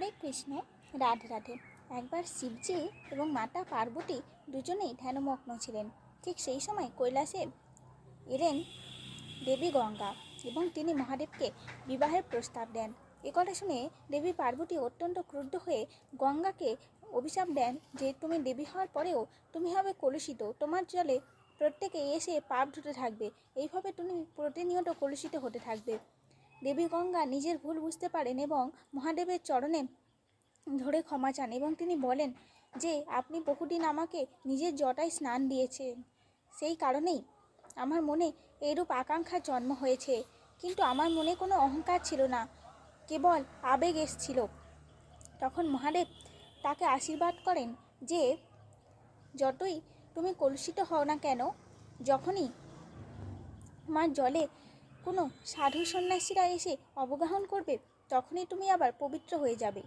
হরে কৃষ্ণ, রাধে রাধে। একবার শিবজি এবং মাতা পার্বতী দুজনেই ধ্যানমগ্ন ছিলেন। ঠিক সেই সময় কৈলাসে এলেন দেবী গঙ্গা এবং তিনি মহাদেবকে বিবাহের প্রস্তাব দেন। এ কথা শুনে দেবী পার্বতী অত্যন্ত ক্রুদ্ধ হয়ে গঙ্গাকে অভিশাপ দেন যে, তুমি দেবী হওয়ার পরেও তুমি হবে কলুষিত। তোমার জলে প্রত্যেকে এসে পাপ ধুতে থাকবে। এইভাবে তুমি প্রতিনিয়ত কলুষিত হতে থাকবে। দেবী গঙ্গা নিজের ভুল বুঝতে পারেন এবং মহাদেবের চরণে ধরে ক্ষমা চান এবং তিনি বলেন যে, আপনি বহুদিন আমাকে নিজের জটায় স্নান দিয়েছেন। সেই কারণেই আমার মনে এরূপ আকাঙ্ক্ষার জন্ম হয়েছে। কিন্তু আমার মনে কোনো অহংকার ছিল না। কেবল আবেগ এসছিল। তখন মহাদেব তাকে আশীর্বাদ করেন যে, যতই তুমি কলুষিত হও না কেন, যখনই আমার জলে কোনো সাধু সন্ন্যাসীরা এসে অবগাহন করবে তখনই তুমি আবার পবিত্র হয়ে যাবে।